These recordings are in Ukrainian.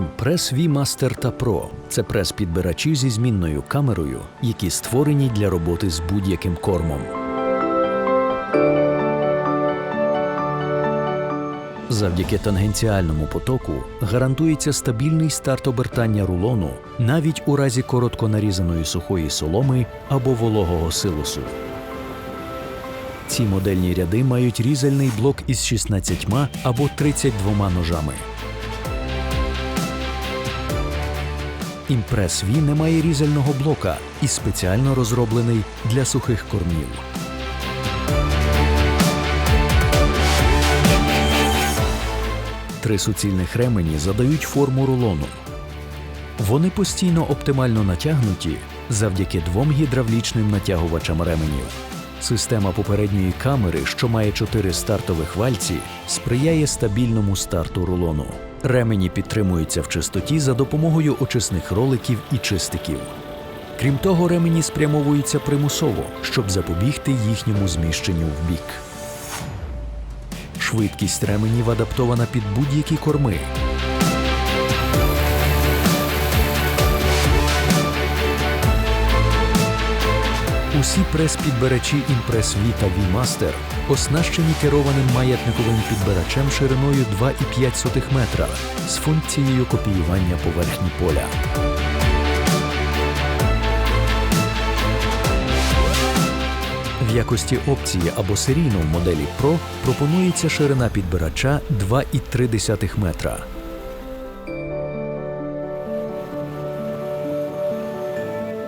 Імпрес V-Master та Pro – це прес-підбирачі зі змінною камерою, які створені для роботи з будь-яким кормом. Завдяки тангенціальному потоку гарантується стабільний старт обертання рулону навіть у разі коротко нарізаної сухої соломи або вологого силосу. Ці модельні ряди мають різальний блок із 16 або 32 ножами. Імпрес V не має різального блока і спеціально розроблений для сухих кормів. Три суцільних ремені задають форму рулону. Вони постійно оптимально натягнуті завдяки двом гідравлічним натягувачам ременів. Система попередньої камери, що має чотири стартових вальці, сприяє стабільному старту рулону. Ремені підтримуються в чистоті за допомогою очисних роликів і чистиків. Крім того, ремені спрямовуються примусово, щоб запобігти їхньому зміщенню в бік. Швидкість ременів адаптована під будь-які корми. Усі прес-підбирачі Impress V та V-Master оснащені керованим маятниковим підбирачем шириною 2,5 метра з функцією копіювання поверхні поля. В якості опції або серійно в моделі Pro пропонується ширина підбирача 2,3 метра.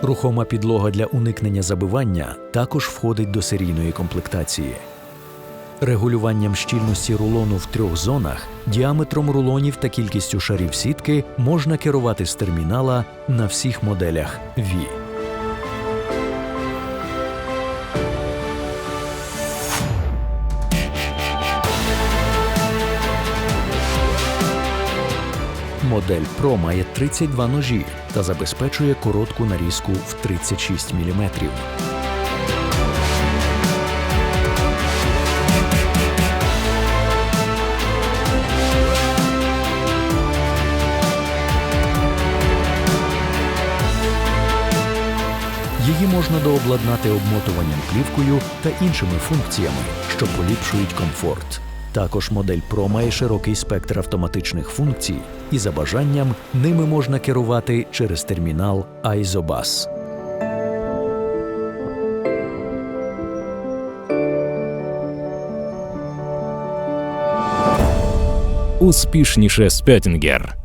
Рухома підлога для уникнення забивання також входить до серійної комплектації. Регулюванням щільності рулону в трьох зонах, діаметром рулонів та кількістю шарів сітки можна керувати з термінала на всіх моделях V. Модель Pro має 32 ножі та забезпечує коротку нарізку в 36 мм. Її можна дообладнати обмотуванням плівкою та іншими функціями, що поліпшують комфорт. Також модель Pro має широкий спектр автоматичних функцій, і за бажанням ними можна керувати через термінал iZobus. Успішніше Спеттінгер.